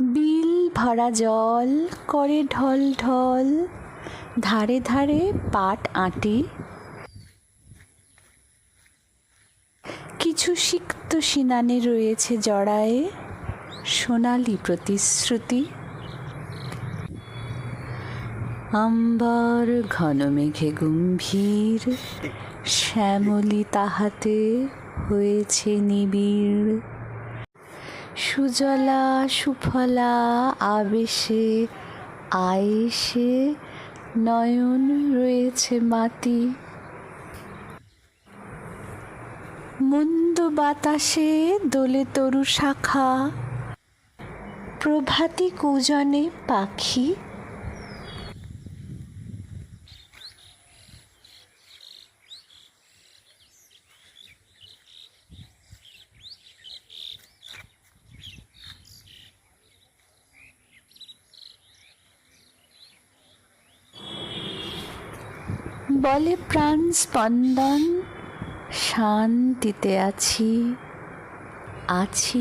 বিল ভরা জল করে ঢল ঢল, ধারে ধারে পাট আঁটি। কিছু সিক্ত সিনানে রয়েছে জড়ায়ে, সোনালি প্রতিশ্রুতি। আম্বার ঘন মেঘে গম্ভীর, শ্যামলি তাহাতে হয়েছে নিবিড়। সুজলা, সুফলা, আবেশে আয়েসে নয়ন রয়েছে মাতি মন্দ বাতাসে দোলে তরু শাখা। প্রভাতী কুজনে পাখি বলে প্রাণ স্পন্দন শান্তিতে আছি আছি।